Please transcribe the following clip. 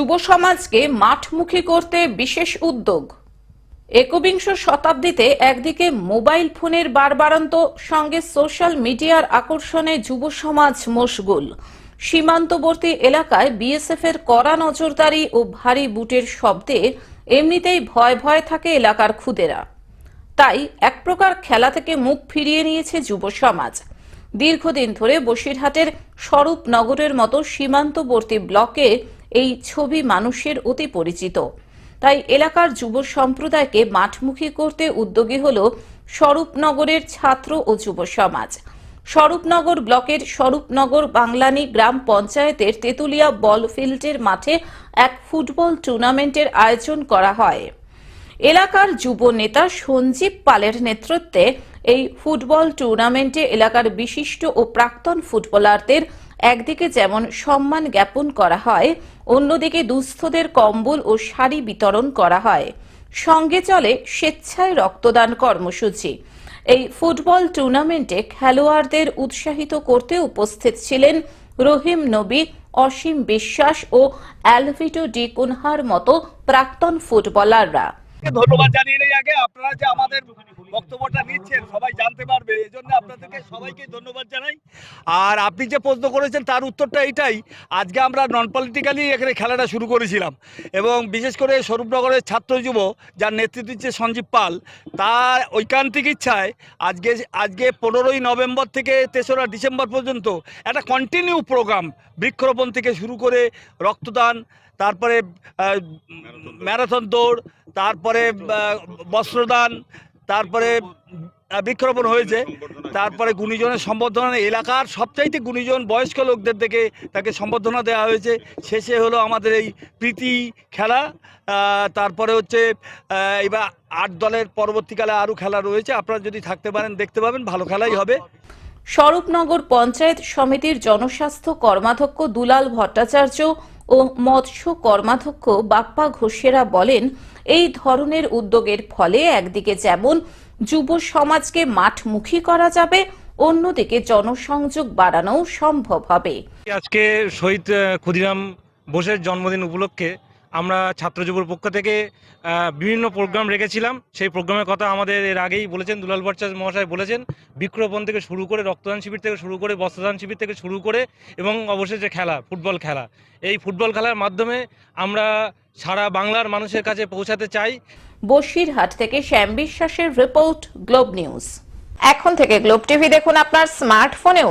যুব সমাজকে মাঠমুখী করতে বিশেষ উদ্যোগ। একবিংশ শতাব্দীতে একদিকে মোবাইল ফোনের বারবারন্ত, সঙ্গে সোশ্যাল মিডিয়ার আকর্ষণে যুব সমাজ মশগুল। সীমান্তবর্তী এলাকায় বিএসএফ এর কড়া নজরদারি ও ভারী বুটের শব্দে এমনিতেই ভয় ভয় থাকে এলাকার খুদেরা। তাই এক প্রকার খেলা থেকে মুখ ফিরিয়ে নিয়েছে যুব সমাজ দীর্ঘদিন ধরে বসিরহাটের স্বরূপনগরের মতো সীমান্তবর্তী ব্লকে এই ছবি মানুষের অতি পরিচিত। তাই এলাকার যুব সম্প্রদায়কে মাঠমুখী করতে উদ্যোগী হল স্বরূপনগরের ছাত্র ও যুব সমাজ। স্বরূপনগর ব্লকের স্বরূপনগর বাংলানি গ্রাম পঞ্চায়েতের তেতুলিয়া বল ফিল্ডের মাঠে এক ফুটবল টুর্নামেন্টের আয়োজন করা হয়। এলাকার যুব নেতা সঞ্জীব পালের নেতৃত্বে এই ফুটবল টুর্নামেন্টে এলাকার বিশিষ্ট ও প্রাক্তন ফুটবলারদের একদিকে যেমন সম্মান জ্ঞাপন করা হয়, অন্যদিকে দুস্থদের কম্বল ও শাড়ি বিতরণ করা হয়। সঙ্গে চলে স্বেচ্ছায় রক্তদান কর্মসূচি। এই ফুটবল টুর্নামেন্টে খেলোয়াড়দের উৎসাহিত করতে উপস্থিত ছিলেন রহিম নবী, অসীম বিশ্বাস ও অ্যালভিটো ডি কুনহার মতো প্রাক্তন ফুটবলাররা। ধন্যবাদ জানিয়ে আগে, আপনারা যে আমাদের বক্তব্যটা নিচ্ছেন, সবাই জানতে পারবে এই জন্য আপনাদেরকে সবাইকে ধন্যবাদ জানাই। আর আপনি যে প্রশ্ন করেছেন তার উত্তরটা এটাই। আজকে আমরা নন পলিটিক্যালি এখানে খেলাটা শুরু করেছিলাম। এবং বিশেষ করে স্বরূপনগরের ছাত্র যুব যার নেতৃত্ব দিচ্ছে সঞ্জীব পাল তার ঐকান্তিক ইচ্ছায় আজকে আজকে পনেরোই নভেম্বর থেকে তেসরা ডিসেম্বর পর্যন্ত একটা কন্টিনিউ প্রোগ্রাম বৃক্ষরোপণ থেকে শুরু করে রক্তদান তারপরে ম্যারাথন দৌড়। তারপরে বস্ত্রদান তারপরে বৃক্ষরোপণ হয়েছে। তারপরে গুণীজনের সম্বর্ধনা এলাকার সবচাইতে গুণীজন বয়স্ক লোকদের থেকে তাকে সম্বর্ধনা দেওয়া হয়েছে। শেষে হলো আমাদের এই প্রীতি খেলা। তারপরে হচ্ছে এবার আট দলের পরবর্তীকালে আরও খেলা রয়েছে। আপনারা যদি থাকতে পারেন, দেখতে পাবেন, ভালো খেলাই হবে। স্বরূপনগর পঞ্চায়েত সমিতির জনস্বাস্থ্য কর্মাধ্যক্ষ দুলাল ভট্টাচার্য ও মৎস্য কর্মাধ্যক্ষ বাপ্পা ঘোষেরা বলেন, এই ধরনের উদ্যোগের ফলে একদিকে যেমন যুব সমাজকে মাঠমুখী করা যাবে, অন্যদিকে জনসংযোগ বাড়ানোও সম্ভব হবে। আজকে শহীদ ক্ষুদিরাম বোসের জন্মদিন উপলক্ষে আমরা ছাত্র যুবর পক্ষ থেকে বিভিন্ন প্রোগ্রাম রেখেছিলাম। সেই প্রোগ্রামের কথা আমাদের এর আগেই বলেছেন দুলাল ভট্টাচার্য মহাশয় বলেছেন। বৃক্ষরোপণ থেকে শুরু করে, রক্তদান শিবির থেকে শুরু করে, বস্ত্রদান শিবির থেকে শুরু করে এবং অবশ্যই যে খেলা, ফুটবল খেলা। এই ফুটবল খেলার মাধ্যমে আমরা সারা বাংলার মানুষের কাছে পৌঁছাতে চাই। বসিরহাট থেকে শ্যাম বিশ্বাসের রিপোর্ট, গ্লোব নিউজ। এখন থেকে গ্লোব টিভি দেখুন আপনার স্মার্টফোনেও।